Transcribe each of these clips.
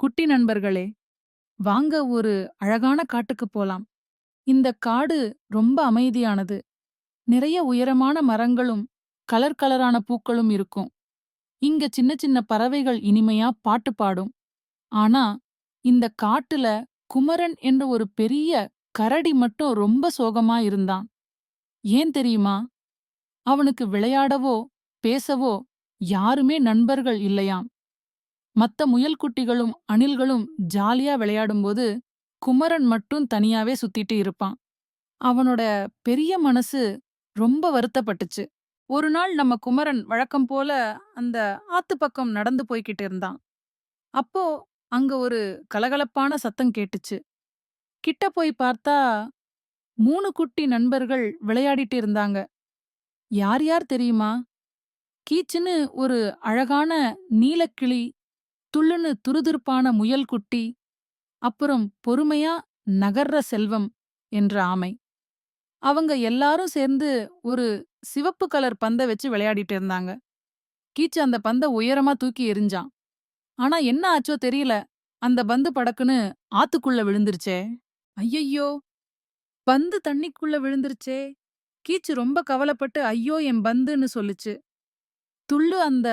குட்டி நண்பர்களே வாங்க ஒரு அழகான காட்டுக்கு போலாம். இந்த காடு ரொம்ப அமைதியானது. நிறைய உயரமான மரங்களும் கலர் கலரான பூக்களும் இருக்கும். இங்க சின்ன சின்ன பறவைகள் இனிமையா பாட்டு பாடும். ஆனா இந்த காட்டுல குமரன் என்ற ஒரு பெரிய கரடி மட்டும் ரொம்ப சோகமா இருந்தான். ஏன் தெரியுமா? அவனுக்கு விளையாடவோ பேசவோ யாருமே நண்பர்கள் இல்லையாம். மத்த முயல்குட்டிகளும் அணில்களும் ஜாலியா விளையாடும்போது குமரன் மட்டும் தனியாவே சுத்திட்டு இருப்பான். அவனோட பெரிய மனசு ரொம்ப வருத்தப்பட்டுச்சு. ஒரு நாள் நம்ம குமரன் வழக்கம் போல அந்த ஆத்து பக்கம் நடந்து போய்கிட்டு இருந்தான். அப்போ அங்க ஒரு கலகலப்பான சத்தம் கேட்டுச்சு. கிட்ட போய் பார்த்தா மூணு குட்டி நண்பர்கள் விளையாடிட்டு இருந்தாங்க. யார் யார் தெரியுமா? கீச்சுன்னு ஒரு அழகான நீலக்கிளி துள்ளுன்னு துருதுருப்பான முயல் குட்டி அப்புறம் பொறுமையா நகர்ற செல்வம் என்ற ஆமை. அவங்க எல்லாரும் சேர்ந்து ஒரு சிவப்பு கலர் பந்த வச்சு விளையாடிட்டு இருந்தாங்க. கீச்சு அந்த பந்த உயரமா தூக்கி எறிஞ்சான். ஆனா என்ன ஆச்சோ தெரியல அந்த பந்து படக்குன்னு ஆத்துக்குள்ள விழுந்துருச்சே. ஐயையோ! பந்து தண்ணிக்குள்ள விழுந்துருச்சே. கீச்சு ரொம்ப கவலைப்பட்டு ஐயோ என் பந்துன்னு சொல்லுச்சு. துள்ளு அந்த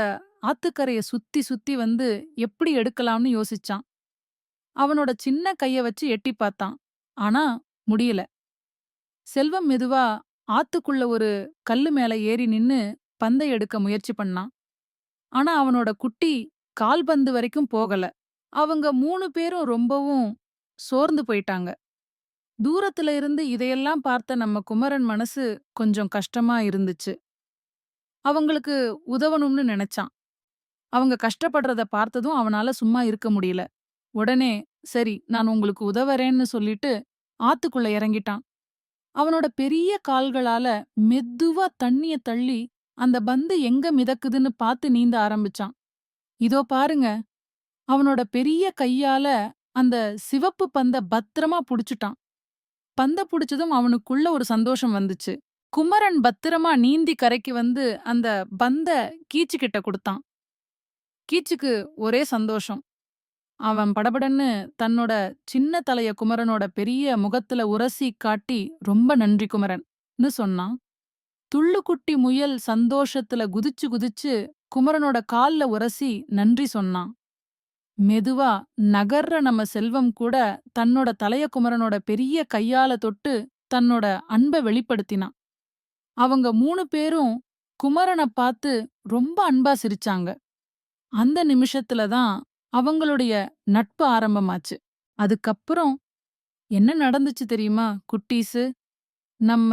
ஆத்துக்கரைய சுத்தி சுத்தி வந்து எப்படி எடுக்கலாம்னு யோசிச்சான். அவனோட சின்ன கைய வச்சு எட்டி பார்த்தான். ஆனா முடியல. செல்வம் மெதுவா ஆத்துக்குள்ள ஒரு கல்லு மேல ஏறி நின்னு பந்தை எடுக்க முயற்சி பண்ணான். ஆனா அவனோட குட்டி கால்பந்து வரைக்கும் போகல. அவங்க மூணு பேரும் ரொம்பவும் சோர்ந்து போயிட்டாங்க. தூரத்துல இருந்து இதையெல்லாம் பார்த்த நம்ம குமரன் மனசு கொஞ்சம் கஷ்டமா இருந்துச்சு. அவங்களுக்கு உதவணும்னு நினைச்சான். அவங்க கஷ்டப்படுறத பார்த்ததும் அவனால சும்மா இருக்க முடியல. உடனே சரி நான் உங்களுக்கு உதவறேன்னு சொல்லிட்டு ஆத்துக்குள்ள இறங்கிட்டான். அவனோட பெரிய கால்களால மெதுவா தண்ணிய தள்ளி அந்த பந்து எங்க மிதக்குதுன்னு பார்த்து நீந்த ஆரம்பிச்சான். இதோ பாருங்க. அவனோட பெரிய கையால அந்த சிவப்பு பந்த பத்திரமா புடிச்சுட்டான். பந்த புடிச்சதும் அவனுக்குள்ள ஒரு சந்தோஷம் வந்துச்சு. குமரன் பத்திரமா நீந்தி கரைக்கு வந்து அந்த பந்த கீச்சுக்கிட்ட கொடுத்தான். கீச்சுக்கு ஒரே சந்தோஷம். அவன் படபடன்னு தன்னோட சின்ன தலைய குமரனோட பெரிய முகத்துல உரசி காட்டி ரொம்ப நன்றி குமரன்னு சொன்னான் துள்ளுக்குட்டி முயல் சந்தோஷத்துல குதிச்சு குதிச்சு குமரனோட கால்ல உரசி நன்றி சொன்னான் மெதுவா நகர்ற நம்ம செல்வம் கூட தன்னோட தலைய குமரனோட பெரிய கையால தொட்டு தன்னோட அன்பை வெளிப்படுத்தினான் அவங்க மூணு பேரும் குமரனை பார்த்து ரொம்ப அன்பா சிரிச்சாங்க. அந்த நிமிஷத்துல தான் அவங்களுடைய நட்பு ஆரம்பமாச்சு. அதுக்கப்புறம் என்ன நடந்துச்சு தெரியுமா? குட்டீஸு நம்ம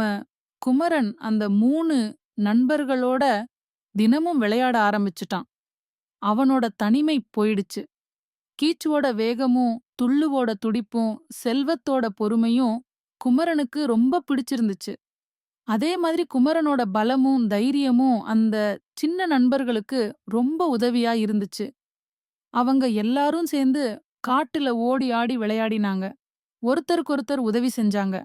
குமரன் அந்த மூணு நண்பர்களோட தினமும் விளையாட ஆரம்பிச்சுட்டான். அவனோட தனிமை போயிடுச்சு. கீச்சுவோட வேகமும் துள்ளுவோட துடிப்பும் செல்வத்தோட பொறுமையும் குமரனுக்கு ரொம்ப பிடிச்சிருந்துச்சு. அதே மாதிரி குமரனோட பலமும் தைரியமும் அந்த சின்ன நண்பர்களுக்கு ரொம்ப உதவியா இருந்துச்சு. அவங்க எல்லாரும் சேர்ந்து காட்டுல ஓடி ஆடி விளையாடினாங்க. ஒருத்தருக்கொருத்தர் உதவி செஞ்சாங்க.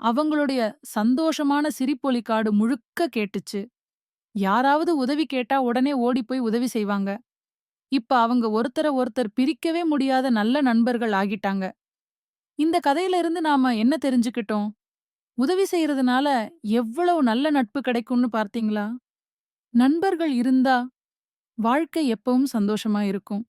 அவங்களுடைய சந்தோஷமான சிரிப்பொலி காடு முழுக்க கேட்டுச்சு. யாராவது உதவி கேட்டா உடனே ஓடி போய் உதவி செய்வாங்க. இப்ப அவங்க ஒருத்தர ஒருத்தர் பிரிக்கவே முடியாத நல்ல நண்பர்கள் ஆகிட்டாங்க. இந்த கதையில இருந்து நாம என்ன தெரிஞ்சுக்கிட்டோம்? உதவி செய்யறதுனால எவ்வளவு நல்ல நட்பு கிடைக்கும்னு பார்த்தீங்களா? நண்பர்கள் இருந்தா வாழ்க்கை எப்பவும் சந்தோஷமா இருக்கும்.